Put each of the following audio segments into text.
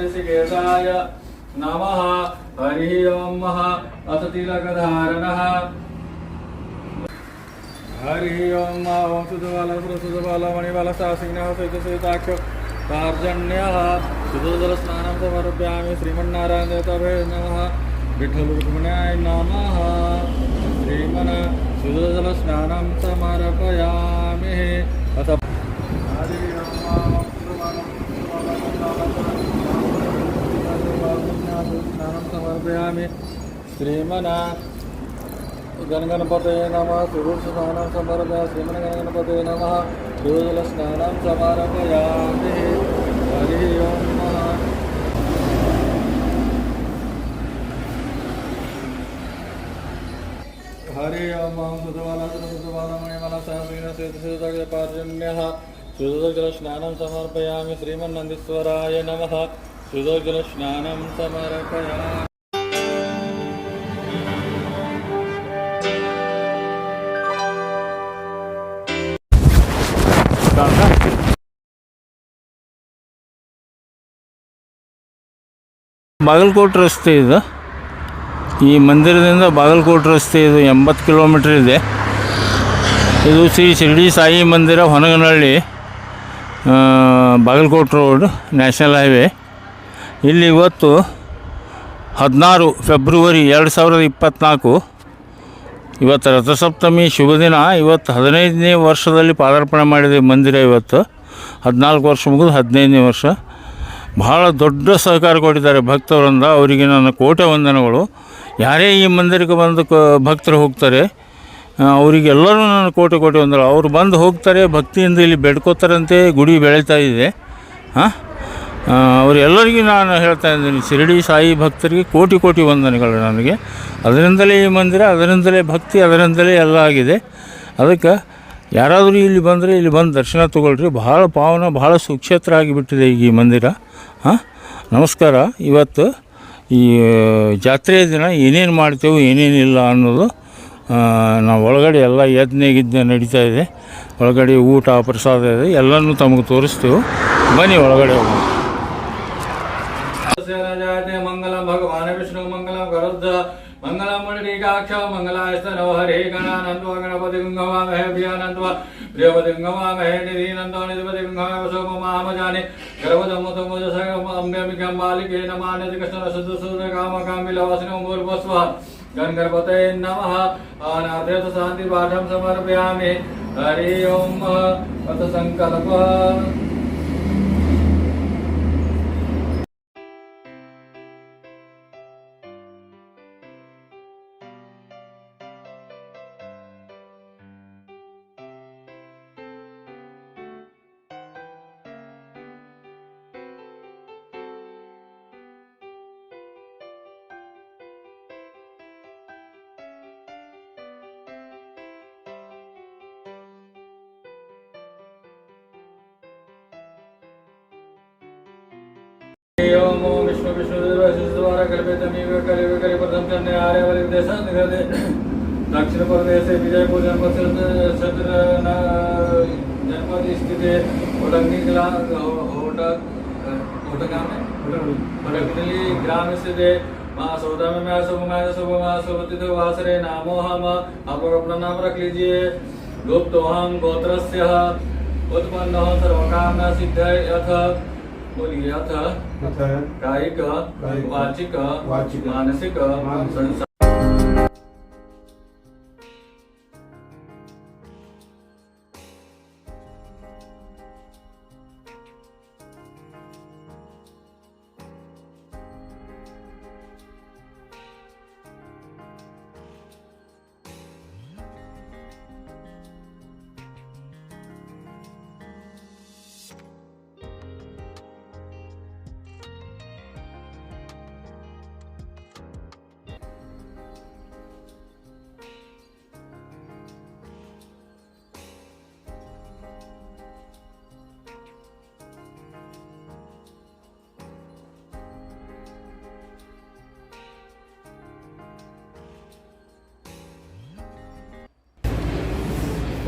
ऋषिकेशाय नमः। हरिः ओम् अथ तिलकधारणः। हरिः ओम् ॐ सुधबाल सुधबाल मणिबाल सासिनः सहितसहिताक्ष कार्जन्यः सुधजलस्नानं समर्पयामि। श्रीमन्नारायण देवताभे नमः। विठ्ठलरुक्मिण्याय नमः। श्रीमन् सुधजलस्नानं समर्पयामि। अथ हरिः ओम् स्नानं समर्पयामि श्रीमना गणगणपते नमः सुरुस्नानं समर्पया श्रीमन्गणगणपते नमः सूर्यजलस्नानं समर्पयामि हरिः ओं नमः हरि ओम ओम सुधबाला सुधबाला मणिमाला सहस्रेण श्वेतशेतपार्जन्यः सुधोजलस्नानं समर्पयामि श्रीमन्नन्दीश्वराय नमः सुधोजलस्नानं समर्पयामि ಬಾಗಲಕೋಟೆ ರಸ್ತೆ ಇದು ಈ ಮಂದಿರದಿಂದ ಬಾಗಲಕೋಟೆ ರಸ್ತೆ ಇದು ಎಂಬತ್ತು ಕಿಲೋಮೀಟ್ರ್ ಇದೆ ಇದು ಶ್ರೀ ಶಿರಡಿ ಸಾಯಿ ಮಂದಿರ ಹೊನಗನಹಳ್ಳಿ ಆ, ಬಾಗಲಕೋಟೆ ರೋಡ್ ನ್ಯಾಷನಲ್ ಹೈವೇ ಇಲ್ಲಿ ಇವತ್ತು ಹದಿನಾರು ಫೆಬ್ರವರಿ ಎರಡು ಸಾವಿರದ ಇಪ್ಪತ್ತ್ನಾಲ್ಕು ಇವತ್ತು ರಥಸಪ್ತಮಿ ಶುಭ ದಿನ. ಇವತ್ತು ಹದಿನೈದನೇ ವರ್ಷದಲ್ಲಿ ಪಾದಾರ್ಪಣೆ ಮಾಡಿದೆ ಮಂದಿರ ಇವತ್ತು. ಹದಿನಾಲ್ಕು ವರ್ಷ ಮುಗಿದು ಹದಿನೈದನೇ ವರ್ಷ. ಬಹಳ ದೊಡ್ಡ ಸಹಕಾರ ಕೊಟ್ಟಿದ್ದಾರೆ ಭಕ್ತವರಿಂದ ಅವರಿಗೆ ನನ್ನ ಕೋಟೆ ವಂದನಗಳು. ಯಾರೇ ಈ ಮಂದಿರಕ್ಕೆ ಬಂದು ಕ, ಭಕ್ತರು ಹೋಗ್ತಾರೆ ಅವರಿಗೆಲ್ಲರೂ ನನ್ನ ಕೋಟೆ ಕೋಟೆ ವಂದನಗಳು. ಅವರು ಬಂದು ಹೋಗ್ತಾರೆ, ಭಕ್ತಿಯಿಂದ ಇಲ್ಲಿ ಬೆಡ್ಕೋತಾರಂತೆ, ಗುಡಿ ಬೆಳೀತಾ ಇದೆ. ಹಾಂ ಅವರೆಲ್ಲರಿಗೂ ನಾನು ಹೇಳ್ತಾ ಇದ್ದೀನಿ, ಶಿರಡಿ ಸಾಯಿ ಭಕ್ತರಿಗೆ ಕೋಟಿ ಕೋಟಿ ವಂದನೆಗಳು ನನಗೆ. ಅದರಿಂದಲೇ ಈ ಮಂದಿರ, ಅದರಿಂದಲೇ ಭಕ್ತಿ, ಅದರಿಂದಲೇ ಎಲ್ಲ ಆಗಿದೆ. ಅದಕ್ಕೆ ಯಾರಾದರೂ ಇಲ್ಲಿ ಬಂದರೆ ಇಲ್ಲಿ ಬಂದು ದರ್ಶನ ತೊಗೊಳ್ರಿ. ಭಾಳ ಪಾವನ ಭಾಳ ಸುಕ್ಷೇತ್ರ ಆಗಿಬಿಟ್ಟಿದೆ ಈಗ ಈ ಮಂದಿರ. ಹಾಂ? ನಮಸ್ಕಾರ. ಇವತ್ತು ಈ, ಜಾತ್ರೆಯ ದಿನ ಏನೇನು ಮಾಡ್ತೇವೆ ಏನೇನಿಲ್ಲ ಅನ್ನೋದು ನಾವು ಒಳಗಡೆ ಎಲ್ಲ ಯಜ್ಞೆಗಿದ್ದ ನಡೀತಾ ಇದೆ. ಒಳಗಡೆ ಊಟ, ಪ್ರಸಾದ ಇದೆ. ಎಲ್ಲನೂ ತಮಗೆ ತೋರಿಸ್ತೇವೆ. ಬನ್ನಿ ಒಳಗಡೆ ಹೋಗೋಣ. जायते मंगलम भगवान विष्णु मंगलम गरुद्ध मंगलम मणिकाक्ष मंगलायस्तनो हरे गणानंदो गणपति गंगवामहे प्रियानंदो प्रियपति गंगवामहे निधिनंदो निधिपति गंगवामहे वसो ममामजाने गर्भदमतो मुजसगम अम्बिकं बालिके नमानति कृष्ण शुद्ध शुद्ध काम काम विलासिनो मूल वस्व गणगणपते नमः अनाथेत शांति पाठम समर्पयामि हरि ओम अथ संकल्पः ओम ओम विष्णु विष्णु द्वारा कल्पितमेव कलिव कलिपदं चन्ने आर्यवरिदेशं निगते दक्षिण प्रदेशे विजयपुर जनपद क्षेत्र जनपद स्थिते होटंगी होट होटगाम होटंगली ग्राम स्थिते माँ सौदा में मैं शुभ मैं शुभ माँ शुभ वासरे नामो हम आप लोग अपना नाम रख लीजिए गुप्तोहम गोत्रस्य उत्पन्न सर्वकामना सिद्ध अथ बोलिए लिया था। काय का वाचिक, मानसिक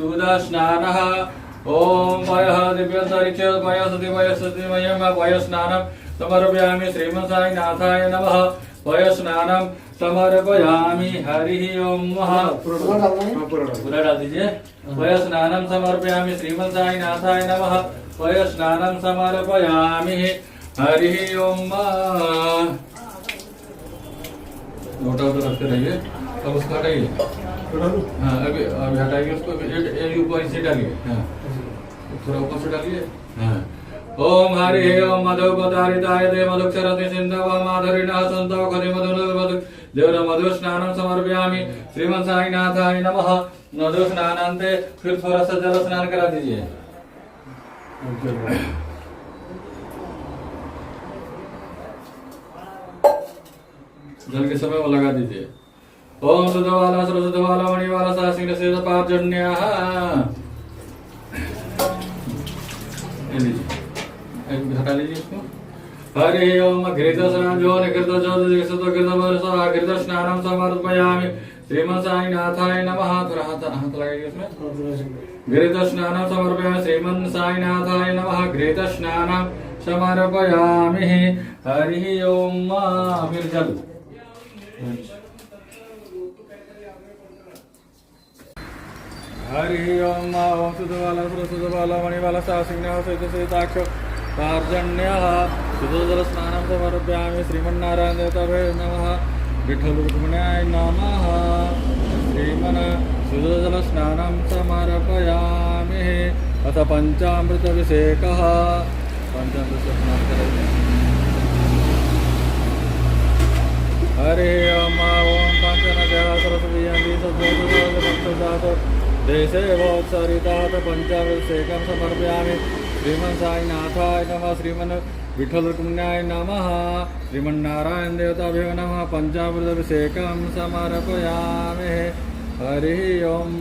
दूधस्नानः ॐ पयः दिव्यन्तरिक्ष पयसति पयसतिमयं पयस्नानं समर्पयामि श्रीमसाईनाथाय नमः। पयस्नानं समर्पयामि। हरिः ओम पूरा डाल दीजिए पयस्नानं समर्पयामि। श्रीमसाईनाथाय नमः। पयस्नानं समर्पयामि। हरिः ओम नोटा उधर रखते रहिए। अब उसको हटाइए हाँ अभी अभी हटाइए उसको एक एक ऊपर से डालिए। हाँ। थोड़ा ऊपर से डालिए। हाँ। ओम हरि ओम मधुपदारिताय दे मधुक्षरति सिन्धव माधुरिणः सन्तौ देवर मधु स्नानं समर्पयामि। श्रीमन् साईनाथाय नमः। मधु स्नानान्ते फिर थोड़ा सा जल स्नान करा दीजिए। जल के समय वो लगा दीजिए। ओम सुधवाला सरस्वतवाला मणिवाला सासिंह से पार्जन्य हटा लीजिए इसको। हरे ओम घृत स्नानो निकृत ज्योत दिक्षत कृत वर्षा घृत स्नानं समर्पयामि। श्रीमन् साईनाथाय नमः। थोड़ा हाथ हाथ लगाइए इसमें घृत स्नानं समर्पयामि। श्रीमन् साईनाथाय नमः। घृत स्नानं समर्पयामि। हरि ओम फिर हरि ओम मा ओम सुधबाला सुरसुधबाला मणिबाला सासिंह सहितसहिताक्ष कार्जण्यः सुधोदरस्नानं समर्पयामि श्रीमन्नारायणदेवताभे नमः। विठ्ठलरुक्मिण्याय नमः। श्रीमन् सुधोदरस्नानं समर्पयामि। अथ पञ्चामृतविषेकः। पञ्चामृतस्नानं करोमि हरिः ओं मा ओं काञ्चनदेवा सरस्वती सद्वैतभक्तजातः देशे भवत्सरितात् पञ्चाभिषेकं समर्पयामि। श्रीमन् साईनाथाय नमः। श्रीमन् विठ्ठलरुक्मिण्याय नमः। श्रीमन्नारायण देवताभ्यो नमः। पञ्चामृतभिषेकं समर्पयामि। हरिः ओम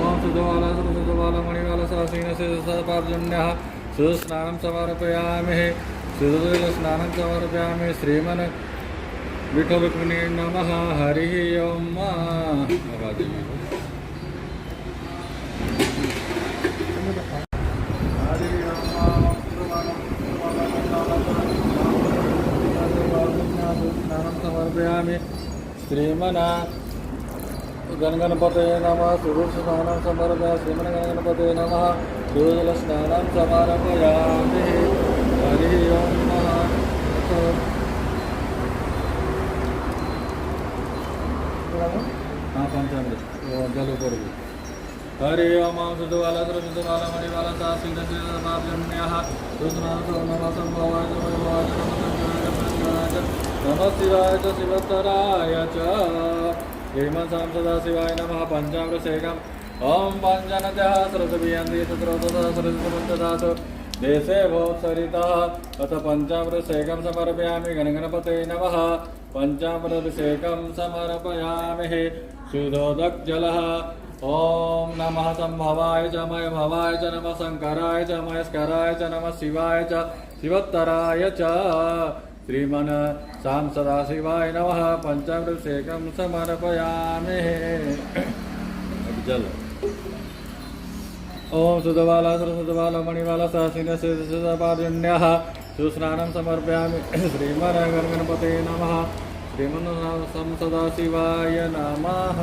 ओम सुधवाला सुधवाला मणिवाला से सपार्जन्यः सुस्नानं समर्पयामि सुधस्नानं समर्पयामि श्रीमन् विठलरुक्मिणी नमः हरिः स्नानं समर्पयामि श्रीमना गणगणपते नमः सुरुस्नानं समर्पयामि श्रीमन्गणगणपते नमः सुरुजलस्नानं समर्पयामि हरिः ओं नमः हाँ पंचामृत जल ऊपर ओम सुधवाला सुधवाला मणिवाला नमः नमः शिवाय च शिवतराय च हेमसां सदा शिवाय नमः। पञ्चामृतशेखम् ॐ पञ्चनद्यः सरस्वतीयन्ति देशे भोत्सरितः अथ पञ्चामृतशेखं समर्पयामि। गणगणपते नमः। पञ्चामृतशेखं समर्पयामि। सुधोदक्जलः ॐ नमः सम्भवाय च, मय भवाय च, नमः शङ्कराय च, मयस्कराय च, नमः शिवाय च, शिवोत्तराय च। श्रीमन् सां सदाशिवाय नमः। पञ्चामृतशेखं समर्पयामि। जल ॐ सुधबाला सरस्वतबाला मणिबाला सहसिन सिद्धपार्जन्यः सुस्नानं समर्पयामि। श्रीमन्गणपते नमः। श्रीमन् सं सदाशिवाय नमः।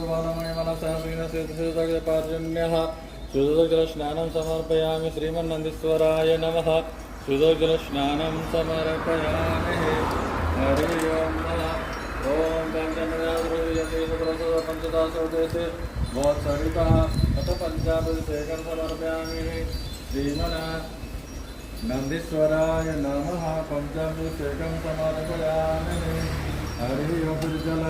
श्रीमद्भगवानमणिमनसहसीनसेतुसुतकृपार्जन्यः सुतकृष्णानं समर्पयामि श्रीमन्नन्दीश्वराय नमः सुतकृष्णानं समर्पयामि हरि ओं नमः ॐ पञ्चमयाप्रसुयतेशप्रसुतपञ्चदासोदेशे भवत्सवितः अथ पञ्चाशत्सेकं समर्पयामि श्रीमनः नन्दीश्वराय नमः पञ्चाशत्सेकं समर्पयामि हरिः ओं जल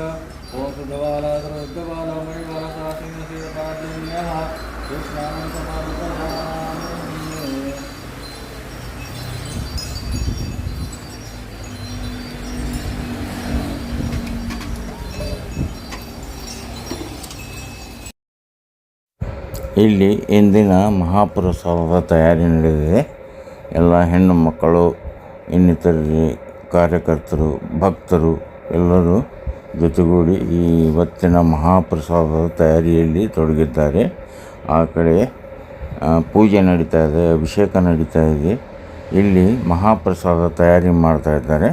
ಇಲ್ಲಿ ಇಂದಿನ ಮಹಾಪ್ರಸಾದದ ತಯಾರಿ ನಡೆದಿದೆ. ಎಲ್ಲ ಹೆಣ್ಣು ಮಕ್ಕಳು ಇನ್ನಿತರ ಕಾರ್ಯಕರ್ತರು ಭಕ್ತರು ಎಲ್ಲರೂ ಜೊತೆಗೂಡಿ ಈ ಇವತ್ತಿನ ಮಹಾಪ್ರಸಾದದ ತಯಾರಿಯಲ್ಲಿ ತೊಡಗಿದ್ದಾರೆ. ಆ ಕಡೆ ಪೂಜೆ ನಡೀತಾ ಇದೆ, ಅಭಿಷೇಕ ನಡೀತಾ ಇದೆ. ಇಲ್ಲಿ ಮಹಾಪ್ರಸಾದ ತಯಾರಿ ಮಾಡ್ತಾ ಇದ್ದಾರೆ.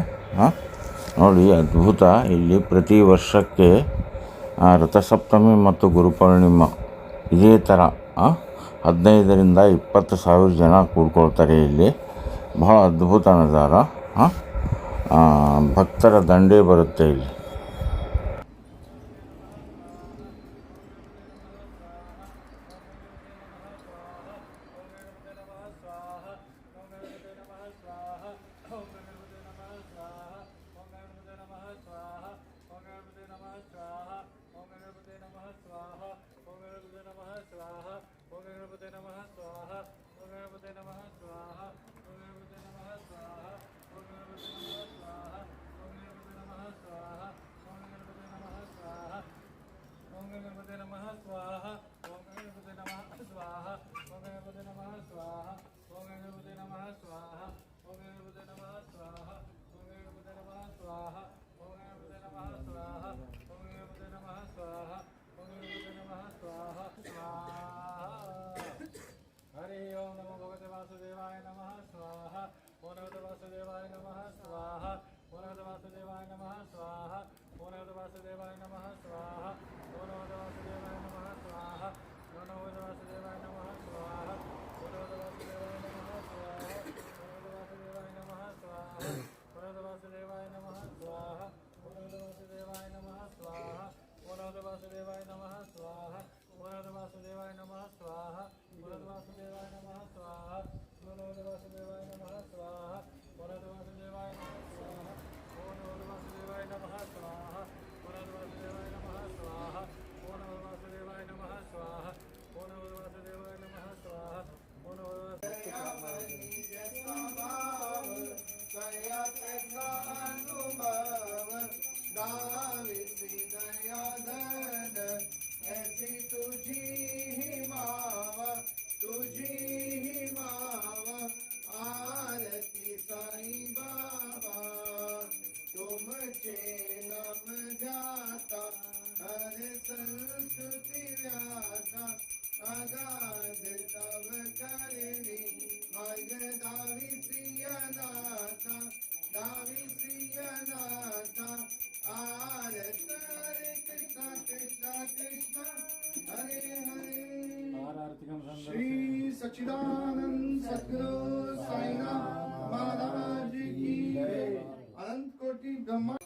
ನೋಡಿ, ಅದ್ಭುತ. ಇಲ್ಲಿ ಪ್ರತಿ ವರ್ಷಕ್ಕೆ ರಥಸಪ್ತಮಿ ಮತ್ತು ಗುರುಪೂರ್ಣಿಮಾ ಇದೇ ಥರ ಹದಿನೈದರಿಂದ ಇಪ್ಪತ್ತು ಸಾವಿರ ಜನ ಕೂಡ್ಕೊಳ್ತಾರೆ ಇಲ್ಲಿ. ಬಹಳ ಅದ್ಭುತ ನಜಾರ. ಭಕ್ತರ ದಂಡೇ ಬರುತ್ತೆ ಇಲ್ಲಿ. スデバイナハスワー。संस्कृती व्याता अगाध तव करणी मग दावी प्रियनाथा दावी प्रियनाथा आरत हरे कृष्ण कृष्ण कृष्ण हरे हरे श्री सच्चिदानंद सद्गुरु साईनाथ महाराज की। अनंत कोटि ब्रह्मा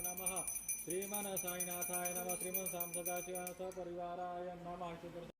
नमः। श्रीमन साईनाथाय नमः। श्रीमन् सां सदाशिवाय सपरिवाराय नमः